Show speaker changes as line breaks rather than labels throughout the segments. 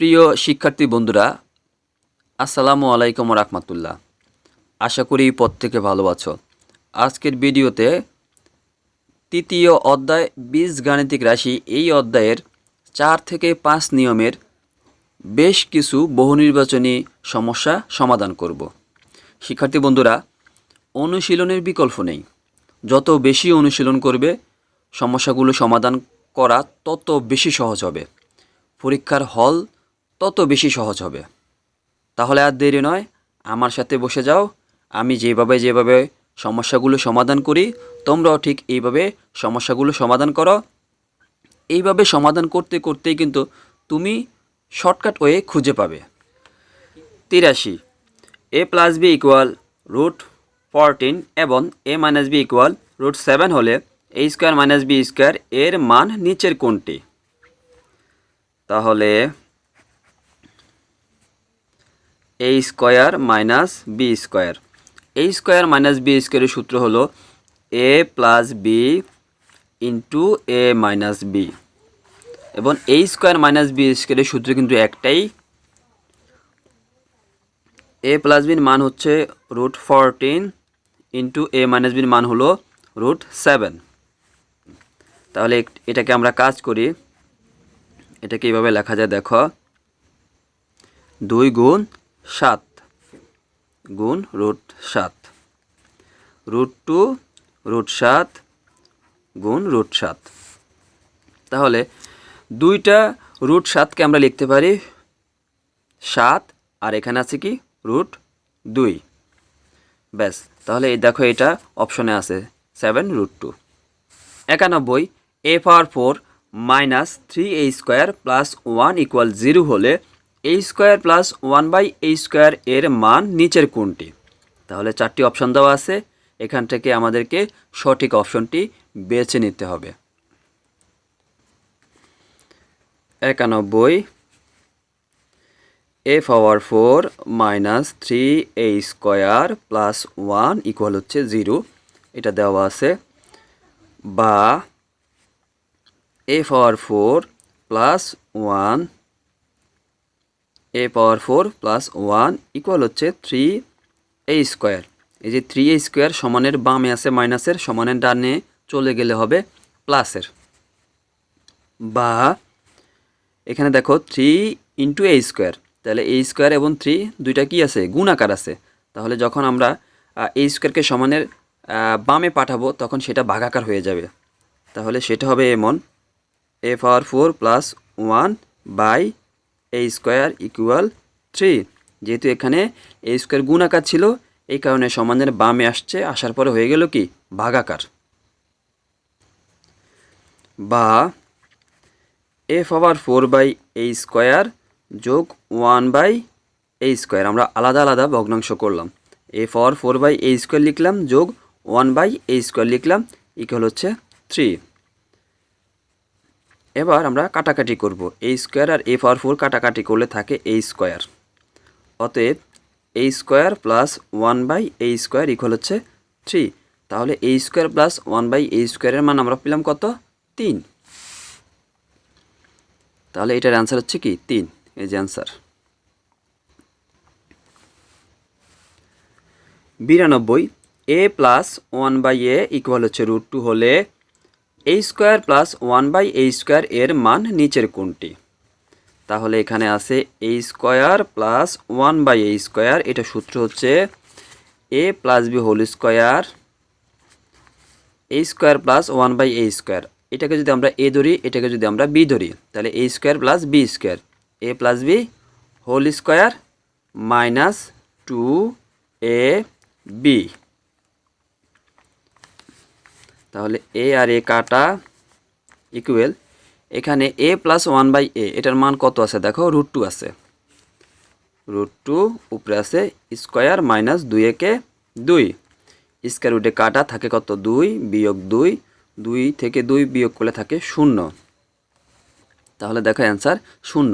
প্রিয় শিক্ষার্থী বন্ধুরা, আসসালামু আলাইকুম রাহমাতুল্লাহ। আশা করি প্রত্যেকে ভালো আছো। আজকের ভিডিওতে তৃতীয় অধ্যায় বীজ গাণিতিক রাশি, এই অধ্যায়ের চার থেকে পাঁচ নিয়মের বেশ কিছু বহুনির্বাচনী সমস্যা সমাধান করব। শিক্ষার্থী বন্ধুরা, অনুশীলনের বিকল্প নেই। যত বেশি অনুশীলন করবে, সমস্যাগুলো সমাধান করা তত বেশি সহজ হবে। পরীক্ষার হল তত বেশি সহজ হবে। তাহলে আর দেরি নয়, আমার সাথে বসে যাও। আমি যেভাবে যেভাবে সমস্যাগুলো সমাধান করি, তোমরাও ঠিক এইভাবে সমস্যাগুলো সমাধান করো। এইভাবে সমাধান করতে করতেই কিন্তু তুমি শর্টকাট ওয়ে খুঁজে পাবে। তিরাশি, A plus B equal root fourteen এবং A minus B equal root seven হলে A square minus B square এর মান নিচের কোনটি? তাহলে A square minus B square A square minus B স্কোয়ারের সূত্র হলো A plus B into A minus B এবং এ স্কোয়ার মাইনাস বি স্কোয়ারের সূত্র কিন্তু একটাই। এ প্লাস বির মান হচ্ছে root fourteen into A minus বির মান হলো রুট সেভেন তাহলে এটাকে আমরা কাজ করি। এটাকে এইভাবে লেখা যায়, দেখো। দুই গুণ সাত। গুণ রুট সাত। রুট টু, রুট সাত, গুণ রুট সাত। তাহলে দুইটা রুট সাতকে আমরা লিখতে পারি সাত, আর এখানে আছে কি? রুট দুই। ব্যাস, তাহলে এই দেখো এটা অপশনে আছে, সেভেন রুট টু। একানব্বই, A power four minus three A square plus one equal zero হলে A square plus one by A square এর মান নিচের কোনটি তাহলে চারটি অপশন দেওয়া আছে। এখান থেকে আমাদেরকে সঠিক অপশনটি বেছে নিতে হবে। একানব্বই A power four minus three A square plus one equal হচ্ছে জিরো এটা দেওয়া আছে। বা A power four plus one A power four plus one equal হচ্ছে থ্রি এ স্কোয়ার এই যে থ্রি এ স্কোয়ার সমানের বামে আছে মাইনাসের, সমানের ডানে চলে গেলে হবে প্লাসের। বা এখানে দেখো থ্রি ইন্টু এ স্কোয়ার তাহলে এ স্কোয়ার এবং থ্রি দুইটা কি আছে? গুণাকার আছে। তাহলে যখন আমরা এ স্কোয়ারকে সমানের বামে পাঠাবো, তখন সেটা ভাগাকার হয়ে যাবে। তাহলে সেটা হবে এমন A power four plus one by A square equal three যেহেতু এখানে এ স্কোয়ার গুণাকার ছিল, এই কারণে সমানের বামে আসছে, আসার পরে হয়ে গেল কি? ভাগাকার বা A power four by A square যোগ ওয়ান বাই এ স্কোয়ার আমরা আলাদা আলাদা ভগ্নাংশ করলাম। A power four by A square লিখলাম, যোগ ওয়ান বাই এ স্কোয়ার লিখলাম ইকুয়াল হচ্ছে থ্রি এবার আমরা কাটাকাটি করব। এ স্কোয়ার আর এ পাওয়ার ফোর কাটাকাটি করলে থাকে এ স্কোয়ার অতএব A square plus one by A square equal হচ্ছে থ্রি তাহলে A square plus one by A স্কোয়ারের মান আমরা পেলাম কত? তিন। তাহলে এটার অ্যান্সার হচ্ছে কি? তিন। এই যে অ্যান্সার বিরানব্বই। A plus one by A equal হচ্ছে রুট টু হলে A square plus one by A square এর মান নিচের কোনটি তাহলে এখানে আছে A square plus one by A square এটা সূত্র হচ্ছে A plus B whole square A square plus one by A square এটাকে যদি আমরা এ ধরি, এটাকে যদি আমরা বি ধরি, তাহলে A square plus B square A plus B whole square minus two A B তাহলে এ আর এ কাটা ইকুয়েল এখানে A plus one by A এটার মান কত আছে? দেখো রুট টু আছে। রুট টু উপরে আছে স্কোয়ার মাইনাস দুই একে দুই। স্কোয়ার রুটে কাটা থাকে কত? দুই বিয়োগ দুই। দুই থেকে দুই বিয়োগ করলে থাকে শূন্য। তাহলে দেখো অ্যান্সার শূন্য।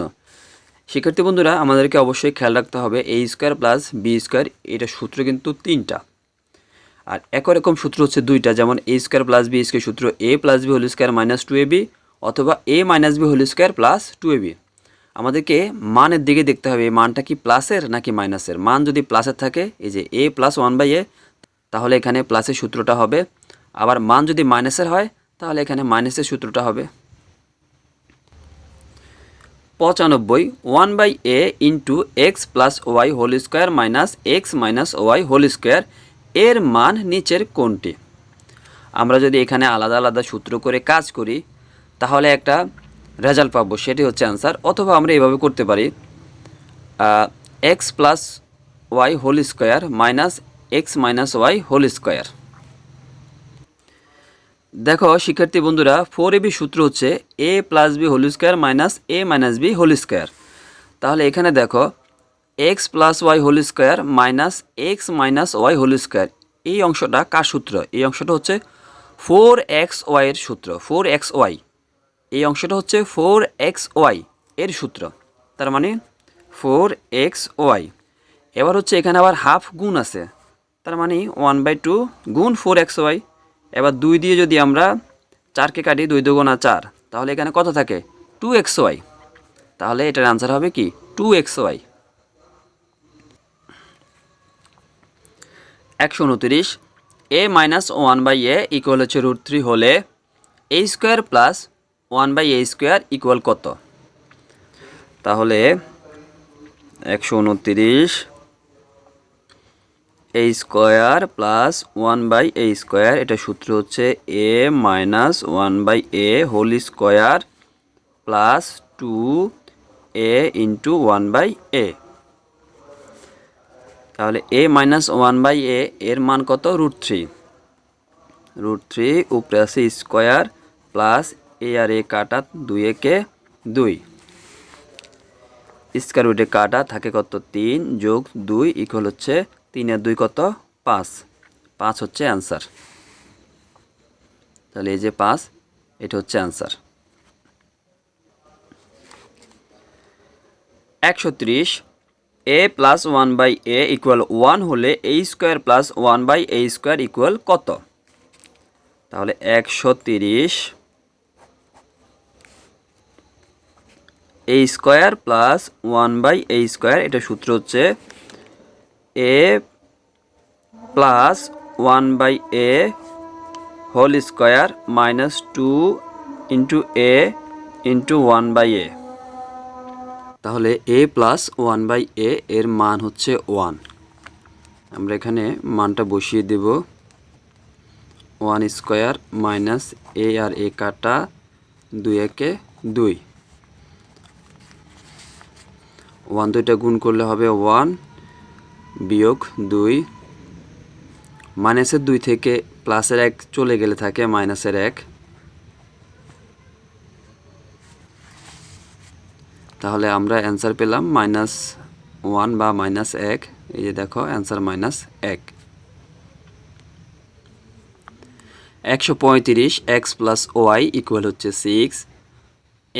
শিক্ষার্থী বন্ধুরা, আমাদেরকে অবশ্যই খেয়াল রাখতে হবে A square plus B square এটা সূত্র কিন্তু তিনটা। আর একই রকম সূত্র হচ্ছে দুইটা, যেমন A square plus B square সূত্র A plus B whole square minus two A B অথবা A minus B whole square plus two A B আমাদেরকে মানের দিকে দেখতে হবে, এই মানটা কি প্লাসের নাকি মাইনাসের মান যদি প্লাসের থাকে, এই যে A plus one by A তাহলে এখানে প্লাসের সূত্রটা হবে। আবার মান যদি মাইনাসের হয়, তাহলে এখানে মাইনাসের সূত্রটা হবে। পঁচানব্বই one by A into X plus Y whole square minus X minus Y whole square এর মান নিচের কোনটি? আমরা যদি এখানে আলাদা আলাদা সূত্র করে কাজ করি, তাহলে একটা রেজাল্ট পাবো, সেটি হচ্ছে অ্যান্সার অথবা আমরা এভাবে করতে পারি X plus Y whole square minus X minus Y whole square দেখো, শিক্ষার্থী বন্ধুরা ফোর এবি সূত্র হচ্ছে A plus B whole square minus A minus B whole square তাহলে এখানে দেখো X plus Y whole square minus X minus Y whole square এই অংশটা কার সূত্র? এই অংশটা হচ্ছে ফোর এক্স ওয়াইয়ের সূত্র ফোর এক্স ওয়াই এই অংশটা হচ্ছে ফোর এক্স ওয়াই এর সূত্র, তার মানে ফোর এক্স ওয়াই এবার হচ্ছে এখানে আবার হাফ গুণ আছে, তার মানে ওয়ান বাই টু গুণ ফোর এক্স ওয়াই এবার দুই দিয়ে যদি আমরা চারকে কাটি, দুই দুগুণা চার, তাহলে এখানে কত থাকে? টু এক্স ওয়াই তাহলে এটার আনসার হবে কি? টু এক্স ওয়াই একশো উনত্রিশ A minus one by A equal হচ্ছে রুট থ্রি হলে A square plus one by A square equal কত? তাহলে একশো উনত্রিশ A square plus one by A square এটা সূত্র হচ্ছে A minus one by A whole square plus two A into one by A তাহলে A minus one by A এর মান কত? রুট থ্রি রুট থ্রি উপরে আছে স্কোয়ার প্লাস এ আর এ কাটা দুই একে দুই। স্কোয়ার রুটে কাটা থাকে কত? তিন যোগ দুই ইকুয়াল হচ্ছে তিন আর দুই কত? পাঁচ। পাঁচ হচ্ছে অ্যান্সার তাহলে এই যে পাঁচ, এটা হচ্ছে অ্যান্সার একশো ত্রিশ A plus one by A equal one হলে A square plus one by A square equal কত? তাহলে একশো তিরিশ A square plus one by A square এটা সূত্র হচ্ছে A plus one by A whole square minus two into A into one by A তাহলে A plus one by A এর মান হচ্ছে ওয়ান আমরা এখানে মানটা বসিয়ে দেব। ওয়ান স্কোয়ার মাইনাস এ আর এ কাটা দুই একে দুই। ওয়ান দুইটা গুণ করলে হবে ওয়ান বিয়োগ দুই। মাইনাসের দুই থেকে প্লাসের এক চলে গেলে থাকে মাইনাসের এক। তাহলে আমরা অ্যান্সার পেলাম মাইনাস ওয়ান বা মাইনাস এক। এই যে দেখো অ্যান্সার মাইনাস এক। একশো পঁয়ত্রিশ এক্স প্লাস ওয়াই ইকুয়াল হচ্ছে six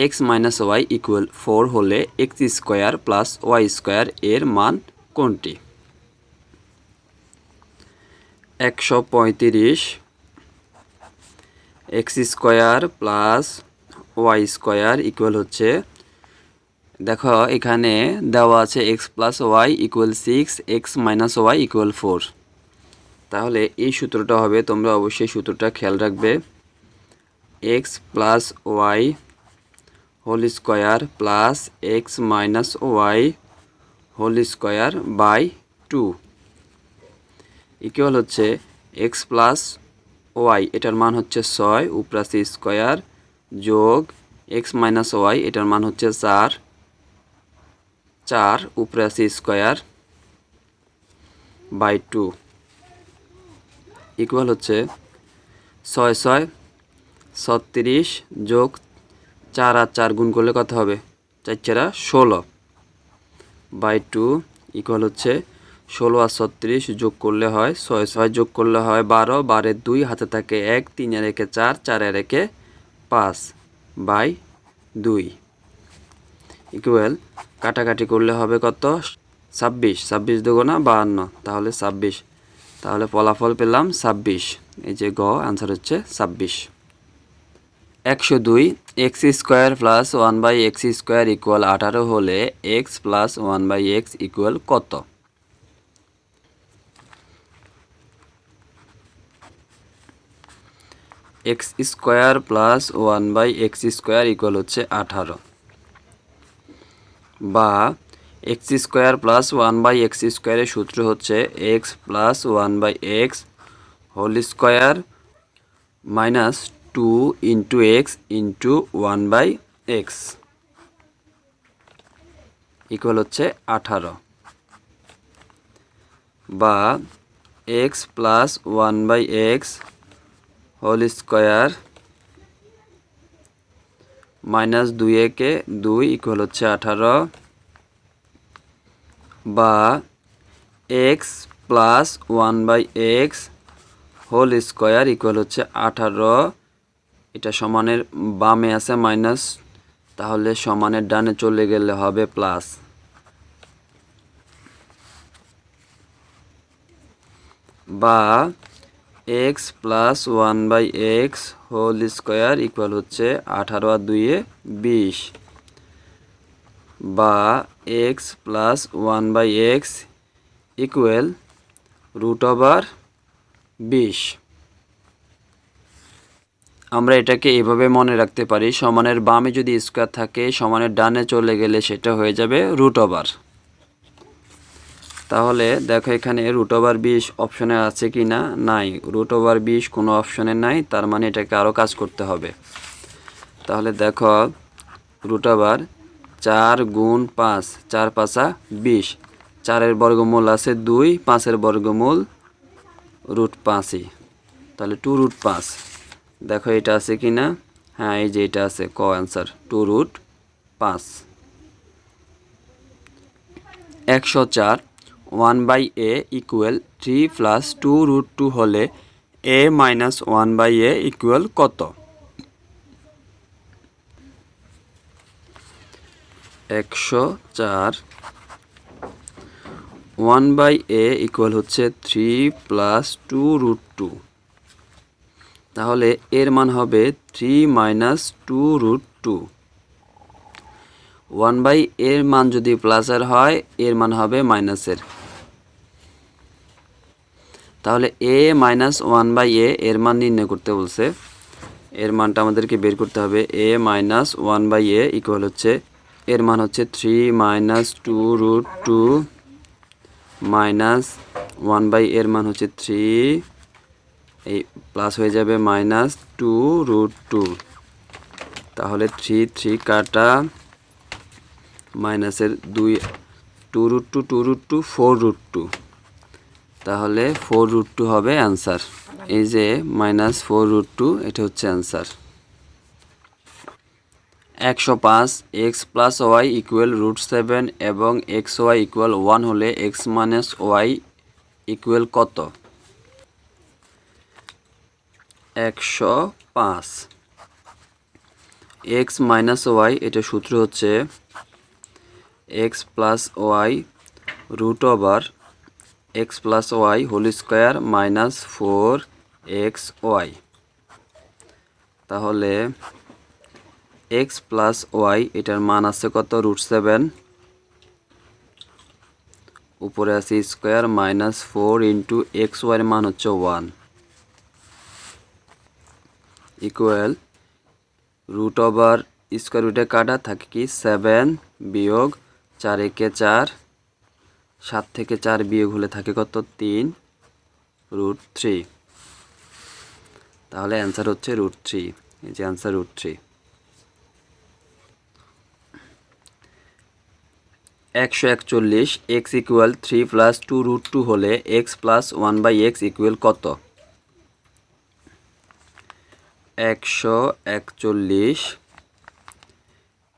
X minus Y equal four হলে X square plus Y square এর মান কোনটি? একশো পঁয়ত্রিশ X square plus Y square equal হচ্ছে দেখো, এখানে দেওয়া আছে X plus Y equal six X minus Y equal four তাহলে এই সূত্রটা হবে, তোমরা অবশ্যই সূত্রটা খেয়াল রাখবে। X plus Y whole square plus X minus Y whole square by two equal হচ্ছে এক্স প্লাস ওয়াই এটার মান হচ্ছে ছয় উপরাসি স্কোয়ার যোগ এক্স মাইনাস ওয়াই এটার মান হচ্ছে চার। চার, উপরে আছে স্কোয়ার বাই টু। ইকুয়াল হচ্ছে ছয় ছয়, ছত্রিশ যোগ চার আর চার গুণ করলে কত হবে? চার চারা ষোলো। বাই টু ইকুয়াল হচ্ছে ষোলো আর ছত্রিশ যোগ করলে হয় ছয় ছয় যোগ করলে হয় বারো। বারের দুই, হাতে থাকে এক তিনের একে চার চারের একে পাঁচ। বাই দুই। ইকুয়াল কাটাকাটি করলে হবে কত? ছাব্বিশ। ছাব্বিশ দুগুণা বাহান্ন। তাহলে ছাব্বিশ। তাহলে ফলাফল পেলাম ছাব্বিশ। এই যে গ আনসার হচ্ছে ছাব্বিশ। একশো দুই X square plus one by X square equal আঠারো হলে X plus one by X equal কত? X square plus one by X square equal হচ্ছে আঠারো। বা X square plus one by X স্কোয়ারের সূত্র হচ্ছে X plus one by X whole square minus two into X into one by X equal হচ্ছে আঠারো। বা X plus one by X whole square minus দুই একে দুই ইকুয়াল হচ্ছে আঠারো বা X plus one by X whole square equal হচ্ছে আঠারো। এটা সমানের বামে আছে মাইনাস তাহলে সমানের ডানে চলে গেলে হবে প্লাস বা X plus one by X whole square equal হচ্ছে আঠারো আর দুইয়ে বিশ বা X plus one by X equal root over বিশ। আমরা এটাকে এভাবে মনে রাখতে পারি, সমানের বামে যদি স্কোয়ার থাকে, সমানের ডানে চলে গেলে সেটা হয়ে যাবে রুট ওভার তাহলে দেখো এখানে রুট ওভার বিশ অপশনে আছে কি না নাই। রুট ওভার বিশ কোনো অপশনে নাই, তার মানে এটাকে আরও কাজ করতে হবে। তাহলে দেখো রুট ওভার চার গুণ পাঁচ, চার পাঁচা বিশ। চারের বর্গমূল আছে দুই, পাঁচের বর্গমূল রুট পাঁচই। তাহলে টু রুট পাঁচ। দেখো এটা আছে কি না হ্যাঁ এই যে এটা আছে, ক অ্যান্সার টু রুট পাঁচ। একশো চার one by A equal three plus two root two হলে A minus one by A equal কত? একশো চার। ওয়ান বাই এ ইকুয়াল হচ্ছে three plus two root two তাহলে এর মান হবে three minus two root two one by এর মান যদি প্লাসের হয়, এর মান হবে মাইনাসের তাহলে A minus one by A এর মান নির্ণয় করতে বলছে। এর মানটা আমাদেরকে বের করতে হবে। A minus one by A equal হচ্ছে, এর মান হচ্ছে three minus two root two minus one by এর মান হচ্ছে থ্রি এই প্লাস হয়ে যাবে মাইনাস টু রুট টু তাহলে থ্রি থ্রি কাটা মাইনাসের দুই two root two two root two four root two তাহলে ফোর রুট টু হবে অ্যান্সার এই যে মাইনাস ফোর রুট টু এটা হচ্ছে অ্যান্সার একশো পাঁচ X plus Y equal root seven এবং এক্স ওয়াই ইকুয়াল ওয়ান হলে এক্স মাইনাস ওয়াই ইকুয়াল কত? একশো পাঁচ। এক্স মাইনাস ওয়াই এটা সূত্র হচ্ছে X plus Y root over X plus Y whole square minus four X Y. তাহলে x plus Y, এটার মান আছে কত? Root seven. উপরে আছে square minus four into X ওয়াইয়ের মান হচ্ছে one. Equal root over square রুটে কাটা থাকে কি? সেভেন বিয়োগ চার একে চার সাত থেকে চার বিয়োগ হলে থাকে কত? তিন। Root three. তাহলে অ্যান্সার হচ্ছে রুট থ্রি। এই যে অ্যান্সার রুট থ্রি। একশো একচল্লিশ X equal three plus two root two হলে X plus one by X equal কত? একশো একচল্লিশ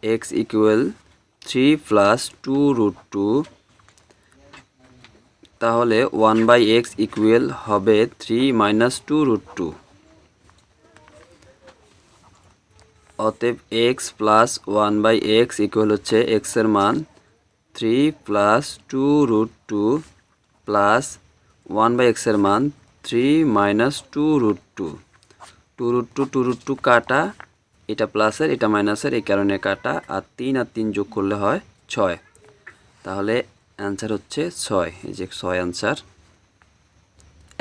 X equal three plus two root two তাহলে ওয়ান বাই এক্স ইকুয়াল হবে three minus two root two. অতএব X plus one by X equal হচ্ছে এক্সের মান three plus two root two plus one by এক্সের মান three minus two root two. Two root two two root two কাটা, এটা প্লাসের, এটা মাইনাসের, এই কারণে কাটা, আর তিন আর তিন যোগ করলে হয় ছয়। তাহলে অ্যান্সার হচ্ছে ছয়। এই যে ছয় অ্যান্সার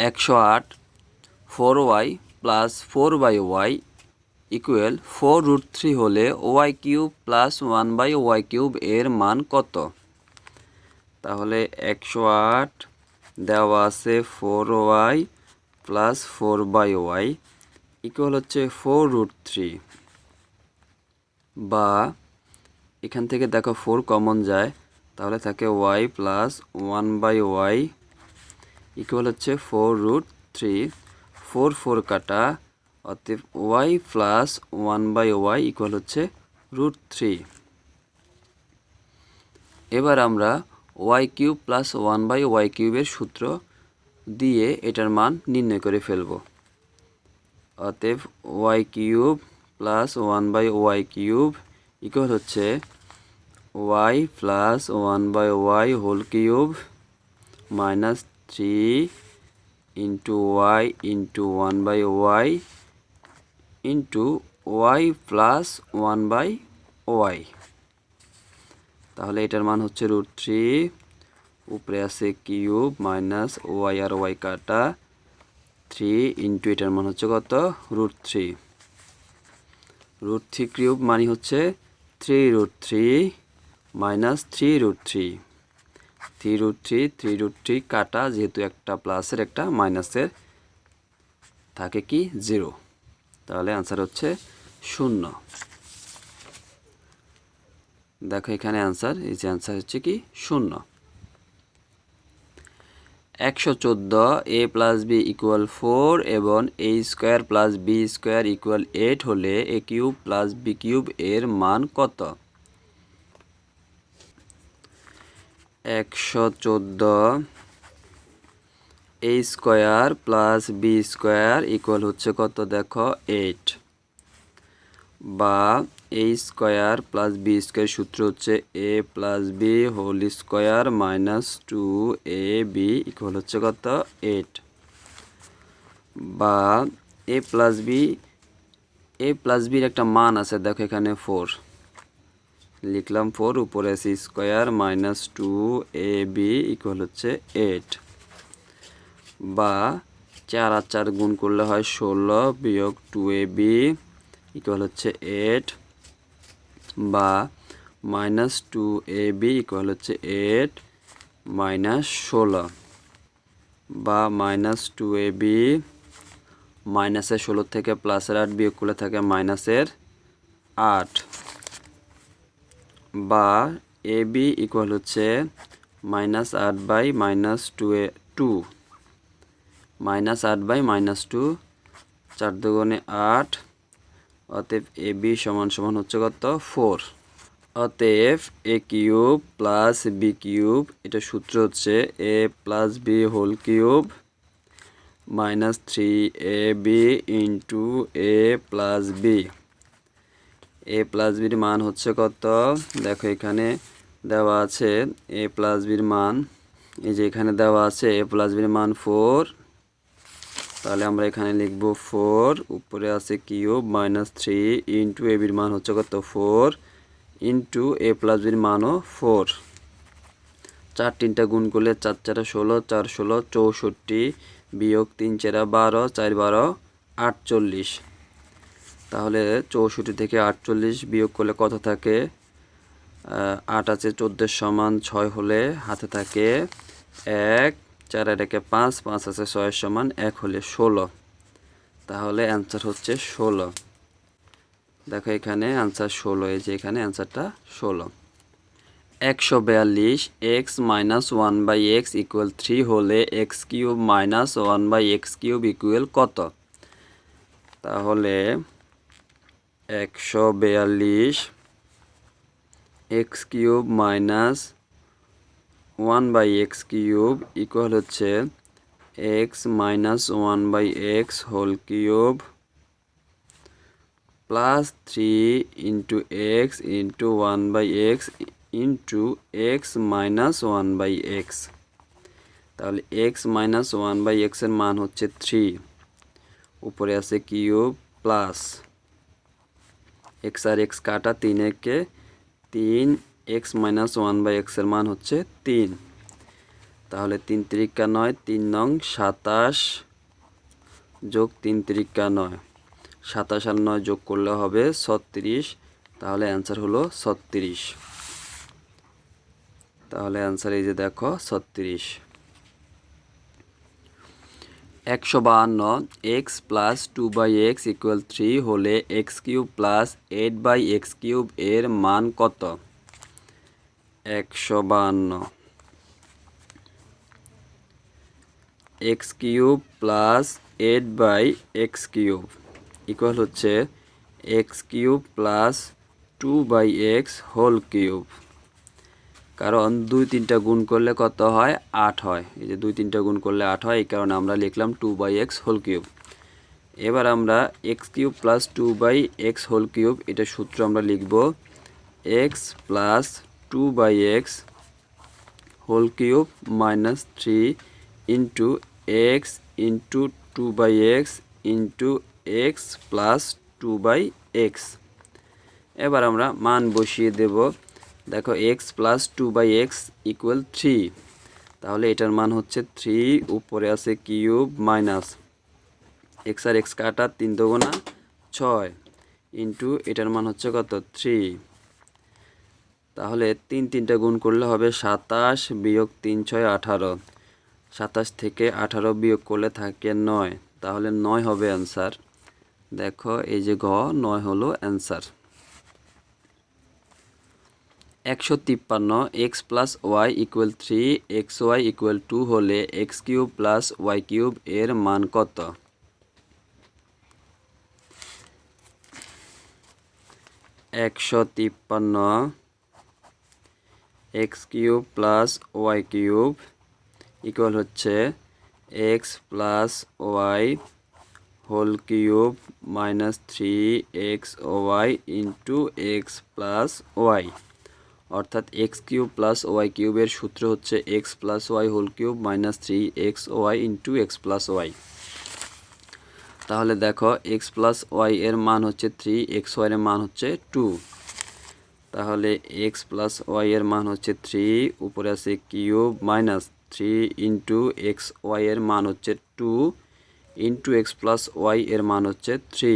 একশো আট four Y plus four by Y equal four root three হলে Y cube plus one by Y cube এর মান কত? তাহলে একশো আট দেওয়া আছে four Y plus four by Y equal হচ্ছে ফোর রুট থ্রি বা এখান থেকে দেখো ফোর কমন যায়। তাহলে থাকে Y plus one by Y equal হচ্ছে four root three four four কাটা, অতএব Y plus one by Y equal হচ্ছে রুট থ্রি এবার আমরা Y cube plus one by Y কিউবের সূত্র দিয়ে এটার মান নির্ণয় করে ফেলব। অতএব Y cube plus one by Y cube equal হচ্ছে Y plus one by Y whole cube minus three into Y into one by Y into Y plus one by Y তাহলে এটার মান হচ্ছে রুট থ্রি উপরে আছে cube minus Y আর Y কাটা three into এটার মান হচ্ছে কত? Root three root three cube মানে হচ্ছে three root three minus three root three. Three root three three root three কাটা যেহেতু একটা প্লাসের একটা মাইনাসের থাকে কি জিরো। তাহলে আনসার হচ্ছে শূন্য। দেখো এখানে আনসার এই যে আনসার হচ্ছে কি শূন্য। একশো চোদ্দ A plus B equal four এবং A square plus B square equal eight হলে A cube plus B cube এর মান কত? একশো চোদ্দ A square plus B square equal হচ্ছে কত? দেখো এইট বা A square plus B square সূত্র হচ্ছে A plus B whole square minus two A B equal হচ্ছে কত? এইট বা A plus B A plus বির একটা মান আছে, দেখো এখানে ফোর লিখলাম ফোর উপরে আছে square minus two A B equal হচ্ছে এইট বা চার আর চার গুণ করলে হয় ষোলো বিয়োগ টু এ বি ইকুয়াল হচ্ছে এইট বা minus two A B equal হচ্ছে এইট মাইনাস ষোলো। বা মাইনাস টু এ বি মাইনাসের ষোলো থেকে প্লাসের আট বিয়োগ করলে থাকে মাইনাসের আট। বা এ বি ইকুয়াল হচ্ছে মাইনাস আট by minus two A two minus আট বাই মাইনাস টু চার দুগুণে আট, অতএব এ বি সমান সমান হচ্ছে কত? ফোর অতএব A cube plus B cube, এটা সূত্র হচ্ছে A plus B whole cube minus three A B into A plus B. A plus বির মান হচ্ছে কত? দেখো এখানে দেওয়া আছে এ প্লাস বির মান। এই যে এখানে দেওয়া আছে এ প্লাস বির মান ফোর তাহলে আমরা এখানে লিখব ফোর উপরে আছে cube minus three into A বির মান হচ্ছে কত? ফোর ইন্টু এ প্লাস বির মানও ফোর চার তিনটা গুণ করলে চার চারা ষোলো, চার ষোলো, চৌষট্টি, বিয়োগ তিন চারা বারো, চার বারো, আটচল্লিশ। তাহলে চৌষট্টি থেকে আটচল্লিশ বিয়োগ করলে কত থাকে? আট আছে চোদ্দোর সমান ছয় হলে হাতে থাকে এক, চার এটাকে পাঁচ পাঁচ আছে ছয়ের সমান এক হলে ষোলো। তাহলে অ্যান্সার হচ্ছে ষোলো। দেখো এখানে অ্যান্সার ষোলো, এই যে এখানে অ্যান্সারটা ষোলো। একশো বিয়াল্লিশ X minus one by X equal three হলে X cube minus one by X cube equal কত? তাহলে একশো বিয়াল্লিশ, X cube minus one by X cube equal হচ্ছে X minus one by X whole cube plus three into X into one by X into X minus one by X. তাহলে x minus one by এক্সের মান হচ্ছে three. উপরে আছে cube plus x আর x কাটা তিন একে তিন এক্স মাইনাস ওয়ান বাই এক্সের মান হচ্ছে তিন। তাহলে তিন তিরিকা নয়, তিন নং সাতাশ যোগ তিন তিরিকা নয়। সাতাশ আর নয় যোগ করলে হবে ছত্রিশ, তাহলে অ্যান্সার হলো ছত্রিশ। তাহলে অ্যান্সার এই যে দেখো, ছত্রিশ। একশো বাহান্ন x plus two by x equal three হলে x cube plus eight by x cube এর মান কত? একশো বাহান্ন। X cube plus eight by x cube equal হচ্ছে x cube plus two by x whole cube কারণ দুই তিনটা গুণ করলে কত হয়? আট হয়। এই যে দুই তিনটা গুণ করলে আট হয়, এই কারণে আমরা লিখলাম two by x whole cube এবার আমরা x cube plus two by x whole cube এটা সূত্র আমরা লিখব x plus two by x whole cube minus three into x into two by x into x plus two by x এবার আমরা মান বসিয়ে দেব দেখো x plus two by x equal three তাহলে এটার মান হচ্ছে থ্রি উপরে আছে কিউব মাইনাস এক্স আর এক্স কাটা তিন দোগুণা ছয় ইন্টু এটার মান হচ্ছে কত? থ্রি তাহলে তিন তিনটা গুণ করলে হবে সাতাশ বিয়োগ তিন ছয় আঠারো। সাতাশ থেকে আঠারো বিয়োগ করলে থাকে নয়। তাহলে নয় হবে অ্যান্সার দেখো এই যে ঘ নয় হলো অ্যান্সার একশো তিপ্পান্ন x plus y equal three, x y equal two হলে x cube plus y cube এর মান কত? একশো তিপ্পান্ন x cube plus y cube equal হচ্ছে x plus y whole cube minus three x y into x plus y. অর্থাৎ x cube plus y কিউবের সূত্র হচ্ছে x plus y whole cube minus three x y into x plus y. তাহলে দেখো, x plus y এর মান হচ্ছে three, x y এর মান হচ্ছে টু। তাহলে এক্স প্লাস ওয়াই এর মান হচ্ছে থ্রি, উপরে আছে cube minus three into x y এর মান হচ্ছে two, into x plus y এর মান হচ্ছে থ্রি।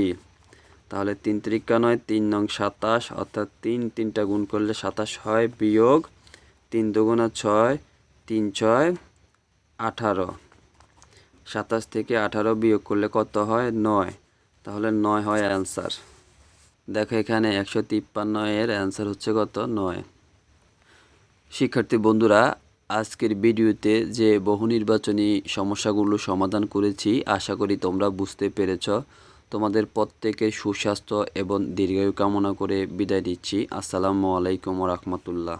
তাহলে তিন তিরিকা নয়, তিন নং সাতাশ, অর্থাৎ তিন, তিনটা গুণ করলে সাতাশ হয়, বিয়োগ তিন দুগুণা ছয়, তিন ছয়, আঠারো। সাতাশ থেকে আঠারো বিয়োগ করলে কত হয়? নয়। তাহলে নয় হয় অ্যান্সার। দেখো এখানে একশো তিপ্পান্ন এর অ্যান্সার হচ্ছে কত? নয়। শিক্ষার্থী বন্ধুরা, আজকের ভিডিওতে যে বহু নির্বাচনী সমস্যাগুলো সমাধান করেছি, আশা করি তোমরা বুঝতে পেরেছ। তোমাদের প্রত্যেকে সুস্বাস্থ্য এবং দীর্ঘায়ু কামনা করে বিদায় দিচ্ছি। আসসালামু আলাইকুম রহমতুল্লাহ।